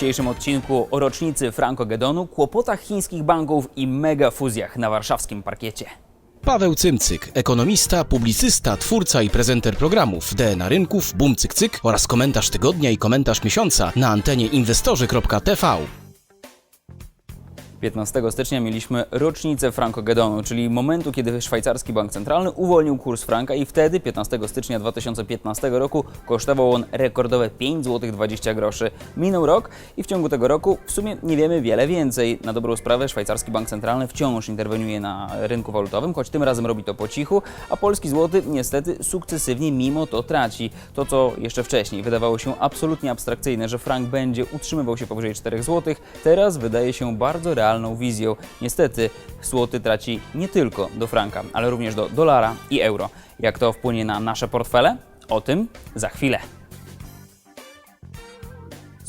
dzisiejszym odcinku o rocznicy Frankogedonu, kłopotach chińskich banków i mega fuzjach na warszawskim parkiecie. Paweł Cymcyk, ekonomista, publicysta, twórca i prezenter programów DNA Rynków, Bum Cyk Cyk oraz komentarz tygodnia i komentarz miesiąca na antenie inwestorzy.tv. 15 stycznia mieliśmy rocznicę Frankogedonu, czyli momentu, kiedy szwajcarski bank centralny uwolnił kurs franka i wtedy, 15 stycznia 2015 roku, kosztował on rekordowe 5 zł 20 groszy. Minął rok i w ciągu tego roku w sumie nie wiemy wiele więcej. Na dobrą sprawę szwajcarski bank centralny wciąż interweniuje na rynku walutowym, choć tym razem robi to po cichu, a polski złoty niestety sukcesywnie mimo to traci. To, co jeszcze wcześniej wydawało się absolutnie abstrakcyjne, że frank będzie utrzymywał się powyżej 4 zł, teraz wydaje się bardzo realną wizją. Niestety złoty traci nie tylko do franka, ale również do dolara i euro. Jak to wpłynie na nasze portfele? O tym za chwilę.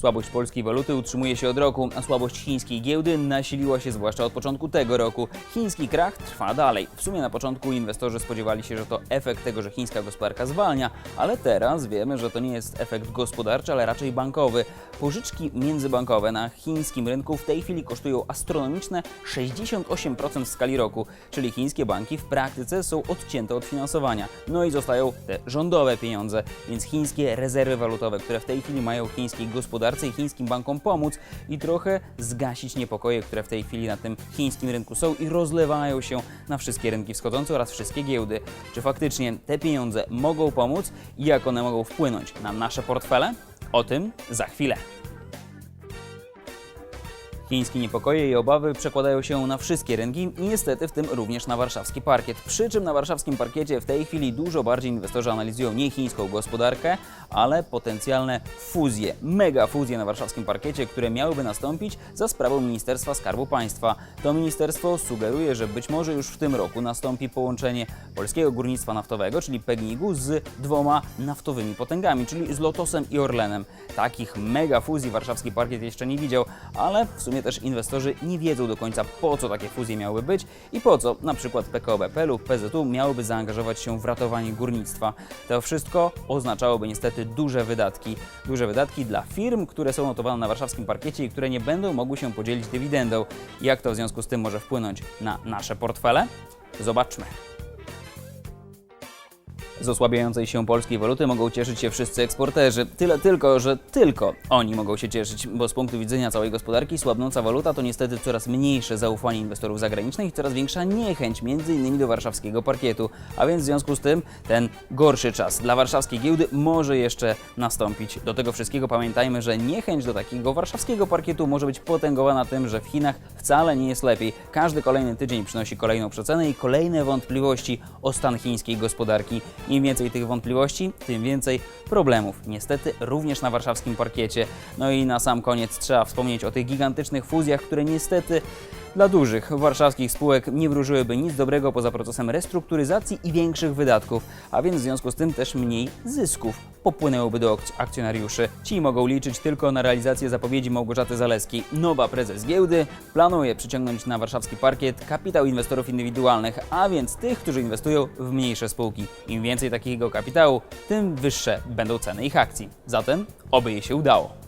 Słabość polskiej waluty utrzymuje się od roku, a słabość chińskiej giełdy nasiliła się zwłaszcza od początku tego roku. Chiński krach trwa dalej. W sumie na początku inwestorzy spodziewali się, że to efekt tego, że chińska gospodarka zwalnia, ale teraz wiemy, że to nie jest efekt gospodarczy, ale raczej bankowy. Pożyczki międzybankowe na chińskim rynku w tej chwili kosztują astronomiczne 68% w skali roku, czyli chińskie banki w praktyce są odcięte od finansowania. No i zostają te rządowe pieniądze, więc chińskie rezerwy walutowe, które w tej chwili mają chińskiej gospodarce i chińskim bankom pomóc i trochę zgasić niepokoje, które w tej chwili na tym chińskim rynku są i rozlewają się na wszystkie rynki wschodzące oraz wszystkie giełdy. Czy faktycznie te pieniądze mogą pomóc i jak one mogą wpłynąć na nasze portfele? O tym za chwilę. Chińskie niepokoje i obawy przekładają się na wszystkie rynki i niestety w tym również na warszawski parkiet. Przy czym na warszawskim parkiecie w tej chwili dużo bardziej inwestorzy analizują nie chińską gospodarkę, ale potencjalne fuzje, mega fuzje na warszawskim parkiecie, które miałyby nastąpić za sprawą Ministerstwa Skarbu Państwa. To ministerstwo sugeruje, że być może już w tym roku nastąpi połączenie polskiego górnictwa naftowego, czyli PGNiG-u z dwoma naftowymi potęgami, czyli z Lotosem i Orlenem. Takich mega fuzji warszawski parkiet jeszcze nie widział, ale w sumie też inwestorzy nie wiedzą do końca po co takie fuzje miały być i po co na przykład PKO BP lub PZU miałyby zaangażować się w ratowanie górnictwa. To wszystko oznaczałoby niestety duże wydatki. Duże wydatki dla firm, które są notowane na warszawskim parkiecie i które nie będą mogły się podzielić dywidendą. Jak to w związku z tym może wpłynąć na nasze portfele? Zobaczmy. Z osłabiającej się polskiej waluty mogą cieszyć się wszyscy eksporterzy. Tyle tylko, że tylko oni mogą się cieszyć, bo z punktu widzenia całej gospodarki słabnąca waluta to niestety coraz mniejsze zaufanie inwestorów zagranicznych i coraz większa niechęć innymi do warszawskiego parkietu. A więc w związku z tym ten gorszy czas dla warszawskiej giełdy może jeszcze nastąpić. Do tego wszystkiego pamiętajmy, że niechęć do takiego warszawskiego parkietu może być potęgowana tym, że w Chinach wcale nie jest lepiej. Każdy kolejny tydzień przynosi kolejną przecenę i kolejne wątpliwości o stan chińskiej gospodarki. Im więcej tych wątpliwości, tym więcej problemów. Niestety również na warszawskim parkiecie. No i na sam koniec trzeba wspomnieć o tych gigantycznych fuzjach, które niestety dla dużych warszawskich spółek nie wróżyłyby nic dobrego poza procesem restrukturyzacji i większych wydatków, a więc w związku z tym też mniej zysków popłynęłoby do akc- akcjonariuszy. Ci mogą liczyć tylko na realizację zapowiedzi Małgorzaty Zaleskiej. Nowa prezes giełdy planuje przyciągnąć na warszawski parkiet kapitał inwestorów indywidualnych, a więc tych, którzy inwestują w mniejsze spółki. Im więcej takiego kapitału, tym wyższe będą ceny ich akcji. Zatem oby jej się udało.